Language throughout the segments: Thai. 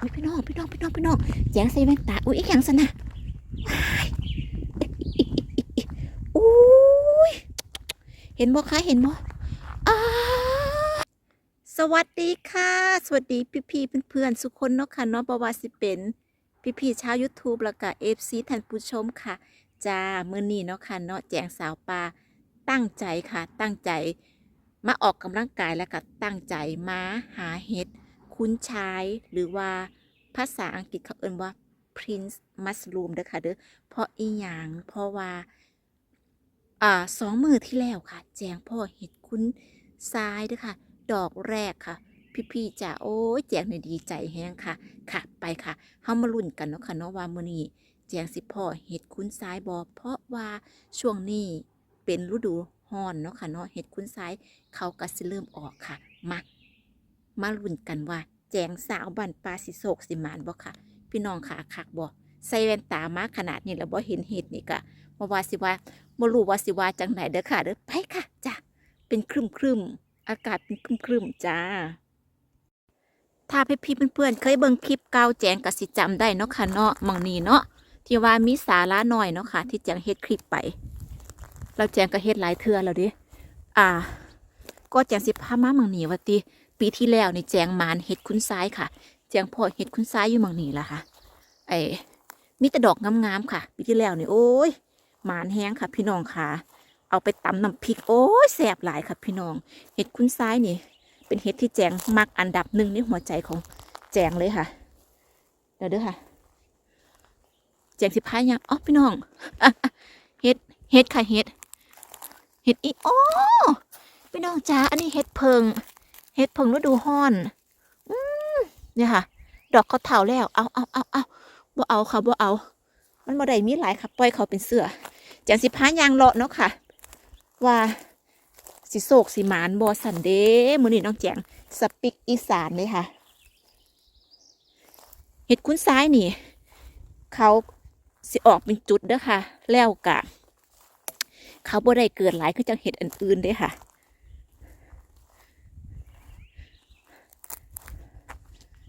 อุ้ยพี่น้องพี่น้องพี่น้องพี่น้องแจงใส่แว่นตาอุ้ยอีกอย่างสนะว้ายอุ้ยเห็นบ่คะเห็นบ่อ้าสวัสดีค่ะ สวัสดีพี่พี่เพื่อนๆสุกคนเนาะค่ะเนาะบวาสิเป็นพี่พี่ๆชาว YouTube แล้วก็เอฟซีท่านผู้ชมค่ะจ้ามื้อนี้เนาะค่ะเนาะแจงสาวปลาตั้งใจค่ะ ตั้งใจมาออกกำลังกายแล้วก็ตั้งใจมาหาเห็ด คุ้นชายหรือว่าภาษาอังกฤษเขาเอ่นว่า prince mushroom เด้อค่ะเด้อเพราะอีหยังเพราะว่าอ่าสองมือที่แล้วค่ะ แจงพ่อเห็ดคุ้นซ้ายเด้อค่ะ ดอกแรกค่ะ พี่ๆจ๋าโอ้ยแจงเนี่ยดีใจแฮงค่ะ ค่ะไปค่ะเฮามาลุ้นกันเนาะค่ะเนาะว่ามื้อนี้แจงสิพ่อเห็ดคุ้นซ้ายบ่เพราะว่าช่วงนี้เป็นฤดูร้อนเนาะค่ะเนาะเห็ดคุ้นซ้ายเขาก็สิเริ่มออกค่ะมา มาลุ้นกันว่า แจงสาวบันปลาสิโศกสิมานบ่ค่ะ พี่น้องขาคักบ่ใส่แว่นตามาขนาดนี้แล้วบ่เห็นเห็ดนี่ก็บ่ว่าสิว่าบ่รู้ว่าสิว่าจังไหนเด้อค่ะเด้อไปค่ะจ้ะเป็นครึมๆอากาศเป็นครึมๆจ้า ถ้าพี่พี่เพื่อนๆเคยเบิ่งคลิปเก่าแจงกสิจำได้เนาะค่ะเนาะมองนีเนาะที่ว่ามีสาระหน่อยเนาะค่ะ ที่แจงเฮ็ดคลิปไป เราแจงก็เฮ็ดหลายเทื่อแล้วดิอ่า ก็แจงสิพามามองนี้ว่าติ ปีที่แล้วนี่แจงมานเห็ดคุ้นซ้ายค่ะ แจงพอเห็ดคุ้นซ้ายอยู่มองนี้ล่ะค่ะ ไอ้มีแต่ดอกงามๆค่ะ ปีที่แล้วนี่โอ้ยมานแห้งค่ะ พี่น้องค่ะ เอาไปตำน้ำพริกโอ้ยแสบหลายค่ะพี่น้อง เห็ดคุ้นซ้ายนี่ เป็นเห็ดที่แจงมักอันดับหนึ่งในหัวใจของแจงเลยค่ะ เดี๋ยวเด้อค่ะ แจงสิพายยังอ๋อพี่น้องเห็ดเห็ดค่ะเห็ดเห็ดอีโอ้พี่น้องจ้าอันนี้เห็ดเพิง เห็ดเพิงฤดูฮ้อนอืมเนี่ยค่ะ ดอกเขาเถาแล้ว เอาเอาเอาเอาบ่เอาค่ะบ่เอา มันบ่ได้มีหลายค่ะ ปล่อยเขาเป็นเสือแจงสิพายางเลาะเนาะค่ะ ว่าสิโศกสิหมานบ่สันเด้มื้อนี้น้องแจงสปิกอีสานเลยค่ะ เห็ดคุ้นซ้ายนี่ เขาสิออกเป็นจุดเด้อค่ะ แล้วกะ เขาบ่ได้เกิดหลายคือจังเห็ดอันอื่นเด้ค่ะ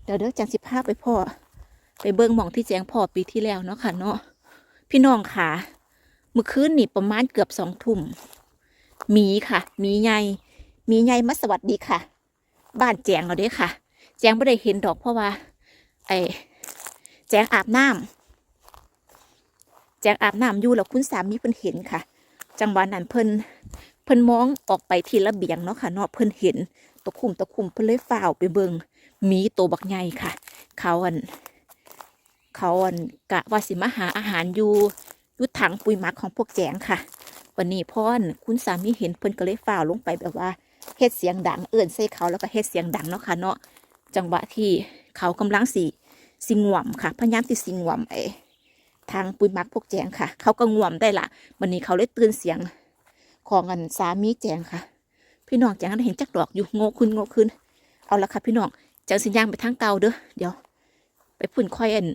เดี๋ยวเดี๋ยวจังสิพาไปพ่อ ไปเบิ่งหมองที่แจงพ่อปีที่แล้วเนาะค่ะเนาะพี่น้องค่ะเมื่อคืนนี่ประมาณเกือบสองทุ่มมีค่ะ มีใหญ่มีใหญ่มาสวัสดีค่ะ บ้านแจงเราเด้ค่ะ แจงไม่ได้เห็นดอกเพราะว่า ไอ้แจงอาบน้ำแจงอาบน้ำอยู่แล้วคุณสามีเพิ่นเห็นค่ะ จังหวะนั้นเพิ่นเพิ่นมองออกไปที่ระเบียงเนาะค่ะเนาะเพิ่นเห็น ตะคุ่มตะคุ่มเพิ่นเลยฝ่าวไปเบิงมีตัวบักใหญ่ค่ะ เขาอัน เขาอันกะว่าสิมาหาอาหารอยู่อยุดถังปุ๋ยหมักของพวกแจงค่ะ วันนี้พ่อนคุณสามีเห็นเพิ่นก็เลยฝ่าวลงไปแบบว่าเฮ็ดเสียงดังเอื่นใส่เขาแล้วก็เฮ็ดเสียงดังเนาะค่ะเนาะจังหวะที่เขากำลังสิสิงวมค่ะพยายามที่สิงวมไอ้ทางปุ๋ยหมักพวกแจงค่ะ เขาก็งวมได้ละวันนี้เขาเลยตื่นเสียงของอันสามีแจงค่ะ พี่น้องแจงเห็นจักดอกอยู่โง่ขึ้นโง่ขึ้นเอาละค่ะพี่น้องจังสิย่างไปทางเก่าเด้อเดี๋ยว ไปพุ่นค่อยอัน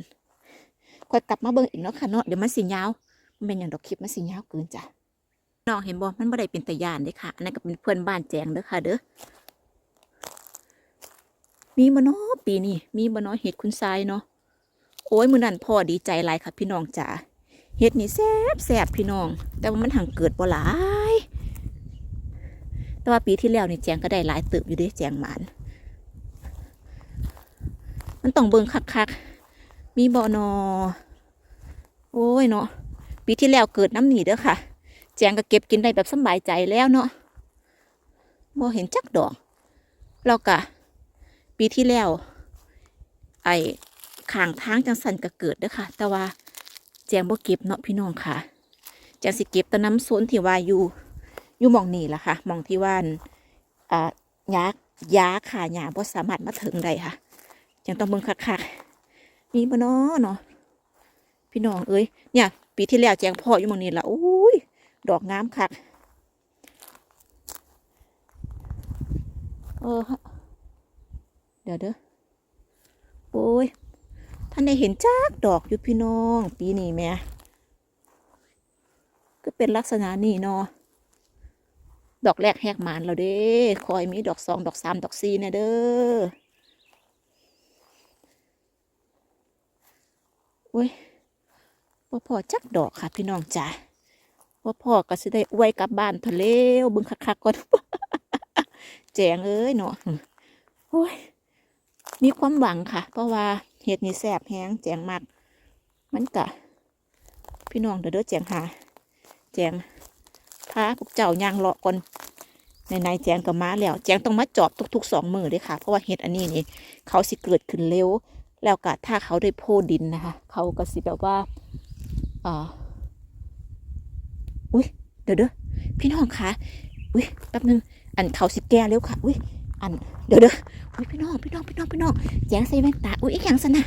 ค่อยกลับมาเบิ่งอีกเนาะค่ะเนาะเดี๋ยวมันสิยาวมันเป็นอย่างดอกคลิปมันสิยาวเกินจ้ะน้องเห็นบ่มันบ่ได้เป็นตะยานเด้ค่ะอันนั้นก็เป็นเพื่อนบ้านแจงเด้อค่ะ เด้อมีบ่เนาะปีนี้มีบ่เนาะเห็ดคุณทรายเนาะโอ้ยมื้อนั้นพ่อดีใจหลายค่ะ พี่น้องจ๋าเห็ดนี่แซ่บแซ่บพี่น้อง แต่ว่ามันหังเกิดบ่หลาย แต่ว่าปีที่แล้วนี่แจงก็ได้หลายติบอยู่ด้วยแจงหมาน มันต้องเบิ่งคักๆ มีบ่อนอ โอ้ยเนาะ ปีที่แล้วเกิดน้ำหนีเด้อค่ะ แจงก็เก็บกินได้แบบสบายใจแล้วเนาะบ่เห็นจักดอกแล้วก็ปีที่แล้ว ไอ้ข้างทางจังสันก็เกิดเด้อค่ะ แต่ว่าแจงบ่เก็บเนาะพี่น้องค่ะแจงสิเก็บแตะน้ำโซนที่ว่าอยู่ อยู่มองนี่ล่ะค่ะมองที่ว่านอ่ายากยาขาหยาบ่สามารถมาถึงได้ค่ะยังต้องเบิ่งคักๆมีบ่เนาะเนาะพี่น้องเอ้ยเนี่ย ปีที่แล้วแจงพ่ออยู่มองนี้ละอุ้ยดอกงามคักเออเดี๋ยวเด้อโอ้ยท่านได้เห็นจักดอกอยู่พี่น้อง ปีนี้แหม่ก็เป็นลักษณะนี้เนาะ ดอกแรกแหกหมานแล้วเด้คอยมีดอกสองดอกสามดอกสี่เนี่ยเด้อโอ้ยบ่พอจักดอกค่ะพี่น้องจ๋าบ่พอก็สิได้อวยกลับบ้านทะเลวบิ่งคักๆก่อนแจงเอ้ยเนาะโอ้ยมีความหวังค่ะ เพราะว่าเห็ดนี่แสบแห้งแจงมากมันกะพี่น้องเด้อเด้อแจงหาแจง พาพวกเจ้าย่างเลาะก่อนในในแจงก็มาแล้ว แจงต้องมาจอบทุกๆสองมือเลยค่ะ เพราะว่าเห็ดอันนี้นี่เขาสิเกิดขึ้นเร็ว แล้วก็ถ้าเขาได้โพดินนะคะ เขาก็สิแบบว่าอ่าอุ้ยเดี๋ยวเด้อพี่น้องคะอุ้ยแป๊บนึงอันเขาสิแก่เร็วค่ะ อุ้ยอันเดี๋ยวเด้ออุ้ยพี่น้องพี่น้องพี่น้องพี่น้องแจงใส่แว่นตาอุ้ยอีกอย่างสนะ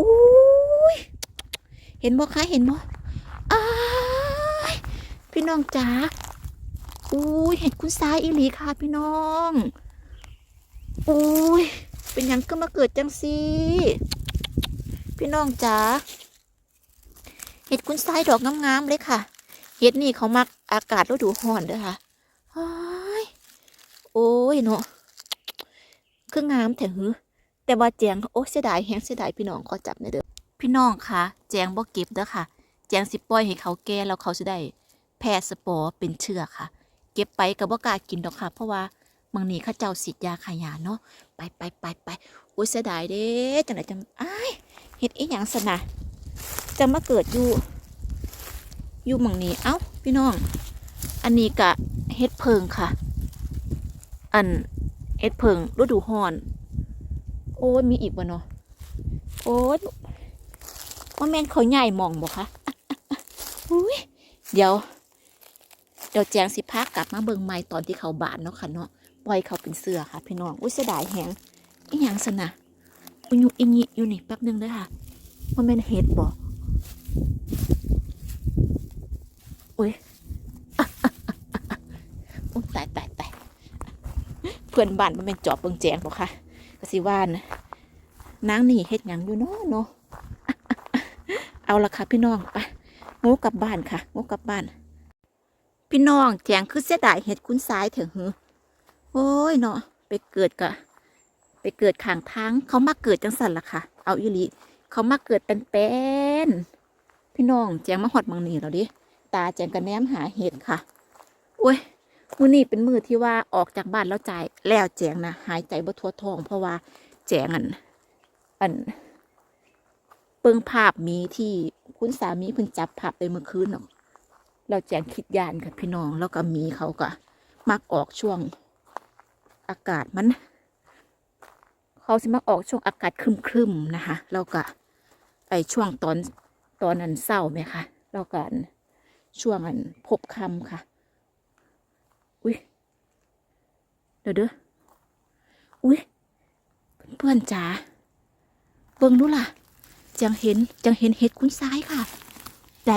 อุ้ยเห็นบ่คะเห็นบ่ อ้ายพี่น้องจ๋าอุ้ยเห็นคุณซ้ายอีหลีค่ะพี่น้องอุ้ยเป็นยังก็มาเกิดจังซีพี่น้องจ๋าเห็ดคุณซ้ายดอกงามๆเลยค่ะ เห็ดนี่เขามักอากาศฤดูร้อนเด้อค่ะฮ้ายโอ้ยเนาะคืองามแต่หือแต่ว่าแจงโอ้เสียดายแฮงเสียดายพี่น้องขอจับหน่อยเด้อพี่น้องคะแจงบ่เก็บเด้อค่ะ แจงสิปล่อยให้เขาแก่แล้วเขาจะได้แพร่สปอร์เป็นเชื้อค่ะ เก็บไปก็บ่ากากินดอกค่ะ เพราะว่าบางนี้ข้าเจ้าสิทยาขายาเนาะไปไปไปไปโอ้ยเสียดายเด้จังไหนจังอ้เฮ็ดอีหยังสนะจะมาเกิดอยู่ อยู่มองนี้เอ้าพี่น้อง อันนี้กะเฮ็ดเพิงค่ะ อันเฮ็ดเพิงฤดูฮ้อน โอ้ยมีอีกบ่เนาะโอ้ยว่าแม่นเขาใหญ่หมองบ่คะ อุ้ยเดี๋ยว เดี๋ยวแจงสิพากลับมาเบิ่งใหม่ตอนที่เขาบานเนาะค่ะเนาะปล่อยเขาเป็นเสือค่ะ พี่น้องอุ้ยเสียดายแหงอีหยังสนะอุยุอิงิอยู่นี่แป๊บหนึงเด้อค่ะว่าแม่นเฮ็ดบ่อุ้ยอุ้ยตายตายตายเพื่อนบ้านมันเป็นจอบเบิงแจงบอกค่ะกสิว่านนางนี่เฮ็ดหยังอยู่เนาะเนาะเอาละค่ะพี่น้องไป งูกลับบ้านค่ะงูกลับบ้าน พี่น้องแจงคือเสียดายเห็ดคุณซ้ายเถอะหือโอ้ยเนาะไปเกิดกะไปเกิดข้างทางเขามาเกิดจังสันละค่ะ เอาอีหลีเขามาเกิดเป็นเป็นพี่น้องแจงมาหอดมังนี่แล้วดิตาแจงกระแนมหาเห็ดค่ะโอ้ยมือนี่เป็นมือที่ว่าออกจากบ้านแล้วจ่ายแล้วแจงนะหายใจบ่ทั่วท้องเพราะว่าแจงอันอัน เปิงภาพมีที่คุณสามีเพิ่นจับภาพไปเมื่อคืนเนาะแล้วแจงคิดยานกับพี่น้องแล้วก็มีเขาก็มักออกช่วงอากาศมัน เขาสิมักออกช่วงอากาศครึมๆนะคะแล้วก็ไอช่วงตอนตอนนั้นเศร้าไหมคะแล้วก็อันช่วงอันพบคำค่ะ อุ้ยเดี๋ยวเด้ออุ้ยเพื่อนจ๋าเบิ่งดูล่ะ จังเห็นจังเห็นเห็ดคุณซ้ายค่ะแต่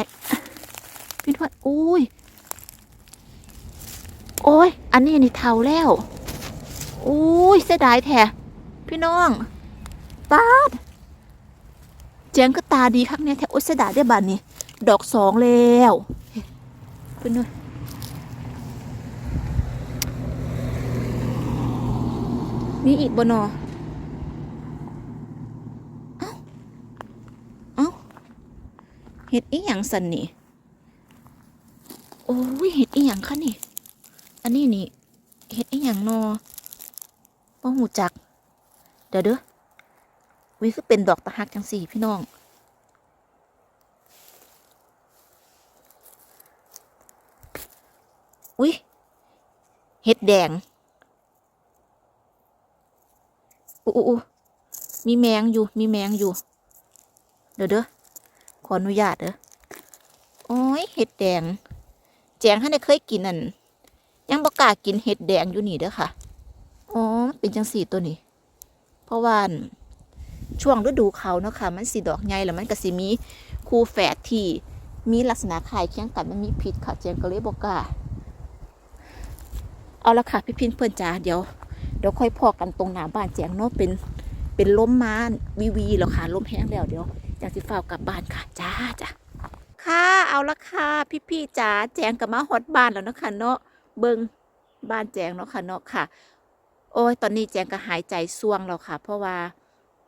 พี่ทวดอุ้ยโอ้ย อันนี้นี่เท่าแล้วอุ้ยเสียดายแท้พี่น้องปาดแจงก็ตาดีคักเนี่ยแท้โอ้ยเสียดายได้บานนี้ดอกสองแล้วพื่อนด้วยมีอีกบนอเอ้า เอ้า เห็ดอีหยังสันนี่ โอ้ยเห็ดอีหยังคะนี่ อันนี้นี่เห็ดอีหยังนอบ่หูจัก เดี๋ยวเด้อวิคือเป็นดอกตะหักจังสี่พี่น้อง อุ้ยเห็ดแดงอู้อู้มีแมงอยู่ มีแมงอยู่ เดี๋ยวเด้อ ออนุญาตเด้อโอ้ยเห็ดแดง แจงให้ได้เคยกินนั่นยังบ่กล้ากินเห็ดแดงอยู่นี่เด้อค่ะอ๋อมันเป็นจังสี่ตัวนี้ เพราะว่าอั่นช่วงฤดูเขาเนาะค่ะ มันสีดอกใหญ่แล้วมันก็สิมีคู่แฝดที่มีลักษณะคล้ายเคียงกันมันมีพิษค่ะแจงก็เลยบอกกล้าเอาละค่ะพี่พินเพื่อนจ๋าเดี๋ยวเดี๋ยวค่อยพอกันตรงหน้าบ้านแจงเนาะเป็นเป็นล้มมาวีวีแล้วค่ะล้มแห้งแล้วเดี๋ยว จากสิฝ้ากลับบ้านค่ะจ้าจ้าค่ะเอาละค่ะพี่พี่ๆจ๋าแจงกับมาฮอดบ้านแล้วนะคะเนาะเบิงบ้านแจงเนาะค่ะเนาะค่ะ โอ้ยตอนนี้แจงก็หายใจซ่วงแล้วค่ะ เพราะว่า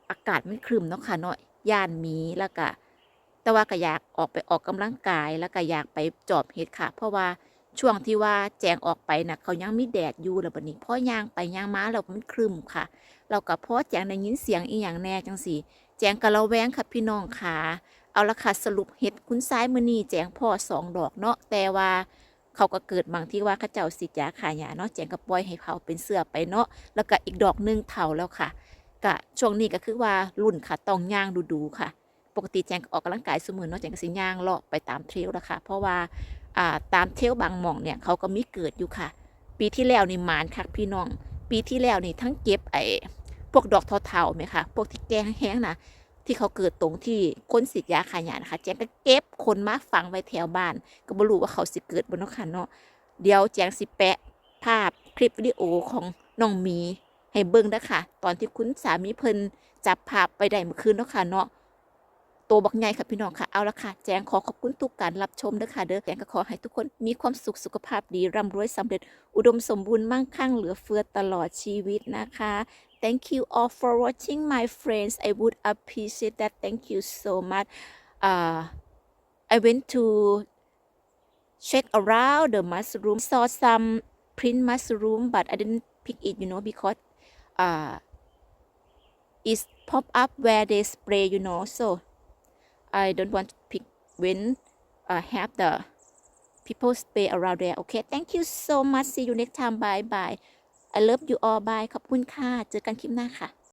อากาศมันครึมเนาะค่ะเนาะย่านมีแล้วก็แต่ว่าก็อยากออกไปออกกำลังกายแล้วก็อยากไปจอบเห็ดค่ะ เพราะว่าช่วงที่ว่าแจงออกไปน่ะเขายังมีแดดอยู่แล้วบัดนี้พอย่างไปย่างมาแล้วมันครึมค่ะ เราก็พอแจงได้ยินเสียงอีหยังแน่จังสีแจงกะระแวงค่ะพี่น้องค่ะเอาละค่ะสรุปเห็ดคุณซ้ายมือนีแจงพ่อสองดอกเนาะแต่ว่าเขาก็เกิดบางที่ว่าข้าเจ้าสิยาขายาเนาะแจงก็ปล่อยให้เขาเป็นเสื้อไปเนาะแล้วก็อีกดอกหนึงเถาแล้วค่ะก็ช่วงนี้ก็คือว่ารุ่นค่ะต้องย่างดูๆค่ะ ปกติแจงก็ออกกำลังกายสมอเนาะแจงก็สิย่างเลาะไปตามเทลละค่ะเพราะว่าอ่าตามเทลบางหม่องเนี่ยเขาก็มีเกิดอยู่ค่ะ ปีที่แล้วนี่มานคักพี่น้อง ปีที่แล้วนี่ทั้งเก็บไอ้พวกดอกเทาๆไหมคะพวกที่แกงแห้งนะที่เขาเกิดตรงที่คนสิทยาขายานะคะแจงก็เก็บคนมาฝังไว้แถวบ้าน ก็บ่รู้ว่าเขาสิเกิดบนนกขันเนาะเดี๋ยวแจงสิแปะภาพคลิปวิดีโอของน้องมีให้เบิ่งนะคะตอนที่คุณสามีเพิ่นจับภาพไปได้เมื่อคืนเนาะค่ะเนาะ ตัวบักใหญ่ค่ะพี่น้องค่ะเอาละค่ะแจงขอขอบคุณทุกการรับชมเด้อค่ะเด้อแจงก็ขอให้ทุกคนมีความสุขสุขภาพดีร่ำรวยสำเร็จ อุดมสมบูรณ์มั่งคั่งเหลือเฟือตลอดชีวิตนะคะ Thank you all for watching my friends I would appreciate that thank you so much uh, I went to check around the mushroom saw some print mushroom but I didn't pick it you know because uh, it's pop up where they spray you know so I don't want to pick when uh, have the people stay around there okay thank you so much see you next time bye bye I love you all bye ขอบคุณค่ะ เจอกันคลิปหน้าค่ะ